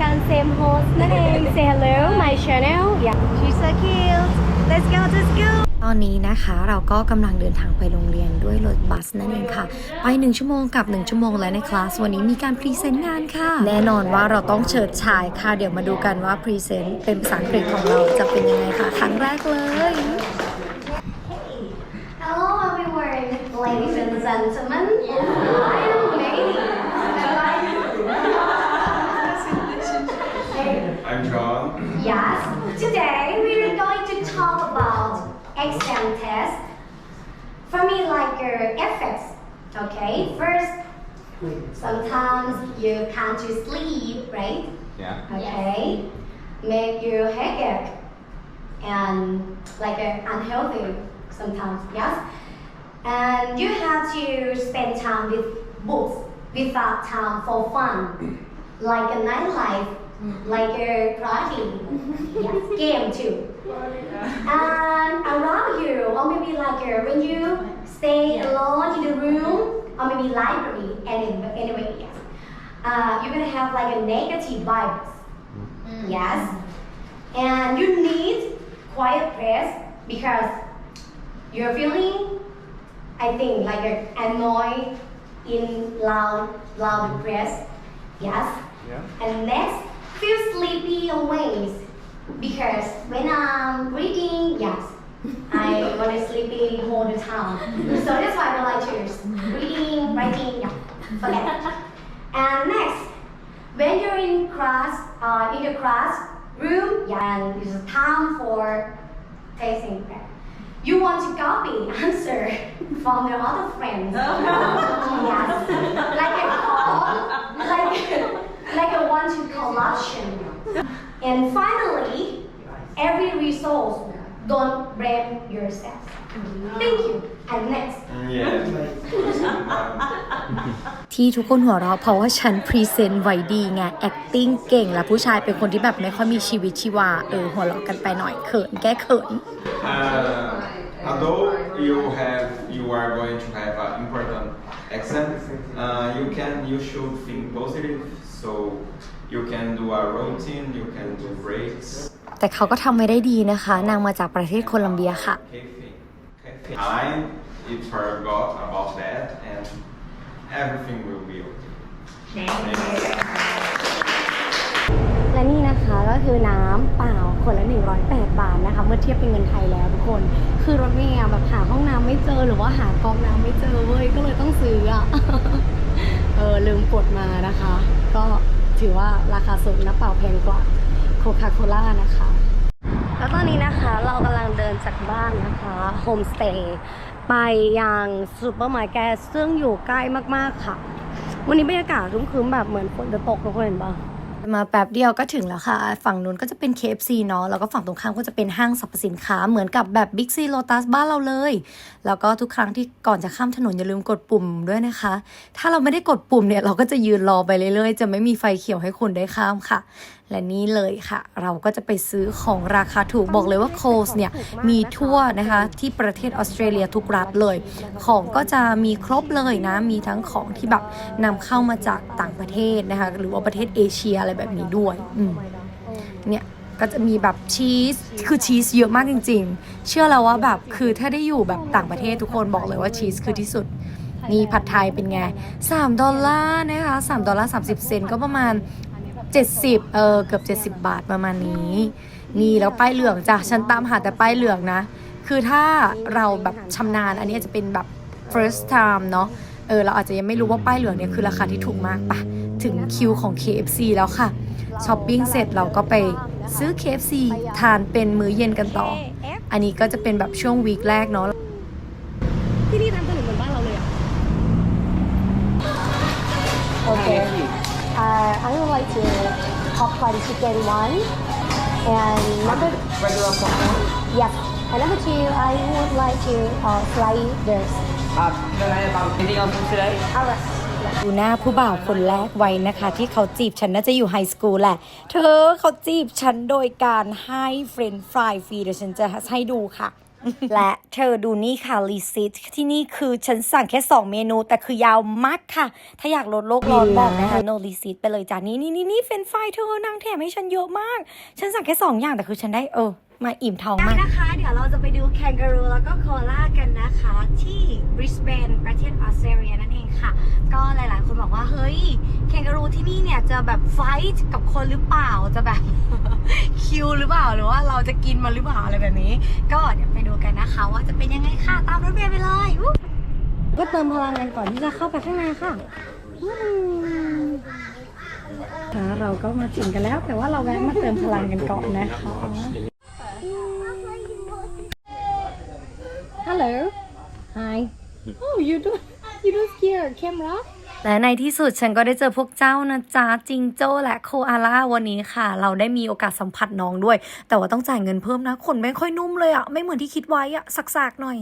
กัน same host นั่นเอง say hello my channel yeah she's so cute let's go to school ตอนนี้นะคะเราก็กำลังเดินทางไปโรงเรียนด้วยรถบัสนั่นเองค่ะ ไป 1 ชั่วโมงกับ 1 ชั่วโมงแล้วในคลาส วันนี้มีการพรีเซนต์งานค่ะ แน่นอนว่าเราต้องเฉิดฉายค่ะ เดี๋ยวมาดูกันว่าพรีเซนต์เป็นภาษาอังกฤษของเราจะเป็นยังไงค่ะ ครั้งแรกเลย Hello everyone ladies and gentlemen I am Lady Yes, today we are going to talk about exam test. For me, like uh, ethics. Okay, first, sometimes you can't sleep, right? Yeah. Okay, make you headache and like uh, unhealthy sometimes. Yes, and you have to spend time with books without time for fun, like a nightlife, Mm-hmm. like a party, yes, game too. And around you, or maybe like uh, when you stay alone in the room, or maybe library, any, anyway, yes. Uh, you're gonna have like a negative vibes. Mm-hmm. Yes. And you need quiet place because you're feeling, I think, like a annoyed in loud, loud press. Yes. Yeah. And next, feel sleepy always because when I'm reading, yes, I want to sleepy all the time. So that's why I like to reading, writing, yeah, forget it. And next, when you're in class, uh, in the classroom, yeah, and it's time for tasting prep. You want to copy answer from your other friends. yes, like a And finally, every resource, don't blame yourself. Thank you. And next. Yeah. ที่ทุกคนหัวเราะเพราะว่าฉันพรีเซนต์ไว้ดีไง acting เก่งและผู้ชายเป็นคนที่แบบไม่ค่อยมีชีวิตชีวา เออ หัวเราะกันไปหน่อยเขินแก้เขิน Uh, although you have, you are going to have an important exam, uh, you can, you should think positive. So you can do a routine, you can do breaks. แต่เขาก็ทำไม่ได้ดีนะคะ นางมาจากประเทศโคลัมเบียค่ะ Cafe. Cafe. I it forgot about that, and everything will be okay. Thank you. และนี่นะคะก็คือน้ำเปล่าคนละ 108 บาทนะคะ เมื่อเทียบเป็นเงินไทยแล้วทุกคน คือรถเมย์อะแบบหาห้องน้ำไม่เจอหรือว่าหากองน้ำไม่เจอเว้ย ก็เลยต้องซื้ออะ เออลืมกดมานะคะ ก็ ถือว่าราคาสูงน้ำเปล่าแพงกว่าโคคาโคล่านะคะแล้วตอนนี้นะคะเรากำลังเดินจากบ้านนะคะโฮมสเตย์ไปยังซูเปอร์มาร์เก็ตซึ่งอยู่ใกล้มากๆค่ะ วันนี้บรรยากาศครึ้มๆแบบเหมือนฝนจะตกทุกคนเห็นปะ มาแป๊บเดียวก็ถึงแล้วค่ะ ฝั่งนู้นก็จะเป็น KFC เนาะ แล้วก็ฝั่งตรงข้ามก็จะเป็นห้างสรรพสินค้าเหมือนกับแบบ Big C Lotus บ้านเราเลย แล้วก็ทุกครั้งที่ก่อนจะข้ามถนนอย่าลืมกดปุ่มด้วยนะคะ ถ้าเราไม่ได้กดปุ่มเนี่ยเราก็จะยืนรอไปเรื่อยๆ จะไม่มีไฟเขียวให้คุณได้ข้ามค่ะ และนี่เลยค่ะ เราก็จะไปซื้อของราคาถูกบอกเลยว่าโคสเนี่ย มีทั่วนะคะที่ประเทศออสเตรเลียทุกรัฐเลย ของก็จะมีครบเลยนะ มีทั้งของที่แบบนำเข้ามาจากต่างประเทศนะคะ หรือว่าประเทศเอเชียอะไรแบบนี้ด้วยอืมเนี่ยก็จะมีแบบชีส คือชีสเยอะมากจริง ๆ เชื่อแล้วว่าแบบคือถ้าได้อยู่แบบต่างประเทศทุกคนบอกเลยว่าชีสคือที่สุด นี่ผัดไทยเป็นไง 3 ดอลลาร์นะคะ3ดอลลาร์30 เซนก็ประมาณ 70 เออเกือบ 70 บาทประมาณนี้ นี่แล้วป้ายเหลืองจ้ะฉันตามหาแต่ป้ายเหลืองนะ คือถ้าเราแบบชำนาญอันนี้อาจจะเป็นแบบ first time เนาะเออเราอาจจะยังไม่รู้ว่าป้ายเหลืองเนี่ยคือราคาที่ถูกมากปะถึงคิวของ KFC แล้วค่ะช้อปปิ้งเสร็จเราก็ไปซื้อ KFC ทานเป็นมื้อเย็นกันต่อ อันนี้ก็จะเป็นแบบช่วงวีคแรกเนาะที่นี่ทำขนมเหมือนบ้านเราเลยอะ โอเค uh, I would like to popcorn chicken one and number regular popcorn. yes and number two I would like to uh, sliders Uh, can I have anything else for today? alright ดูหน้าผู้บ่าวคนแรกไว้นะคะ ที่เขาจีบฉันน่าจะอยู่ไฮสคูลแหละ เธอเขาจีบฉันโดยการให้เฟรนฟรายฟรีเดี๋ยวฉันจะให้ดูค่ะ และเธอดูนี่ค่ะรีซิตที่นี่คือฉันสั่งแค่ 2 เมนู แต่คือยาวมากค่ะ ถ้าอยากลดโลกร้อนบอกนะคะ no receipt ไปเลยจ้านี่นี่นี่นี่เฟรนไฟเธอนางแถมให้ฉันเยอะมาก ฉันสั่งแค่ 2 อย่างแต่คือฉันได้เออ มาอิ่มท้องมากนะคะ เดี๋ยวเราจะไปดูแคนการูแล้วก็โคอาล่ากันนะคะ ที่บริสเบนประ เทศออสเตรเลียนั่นเองค่ะ ก็หลายๆ คนบอกว่า เฮ้ยแคนการูที่นี่เนี่ยจะแบบไฟท์กับคนหรือเปล่าจะแบบ คิวหรือเปล่าหรือว่าเราจะกินมันหรือเปล่าอะไรแบบนี้ ก็เดี๋ยวไปดูกันนะคะ ว่าจะเป็นยังไงค่ะตามรถเมล์ไปเลยวู้ก็เติมพลังกันก่อนที่จะเข้าไปข้างในค่ะค่ะเราก็มาถึงกันแล้ว แต่ว่าเราแวะมาเติมพลังกันก่อนนะคะ Hello. Oh, you don't you don't scare camera? และในที่สุดฉันก็ได้เจอพวกเจ้านะจ๊ะจิงโจ้และโคอาล่าวันนี้ค่ะ เราได้มีโอกาสสัมผัสน้องด้วย แต่ว่าต้องจ่ายเงินเพิ่มนะขนไม่ค่อยนุ่มเลยอะไม่เหมือนที่คิดไว้อะสักๆหน่อย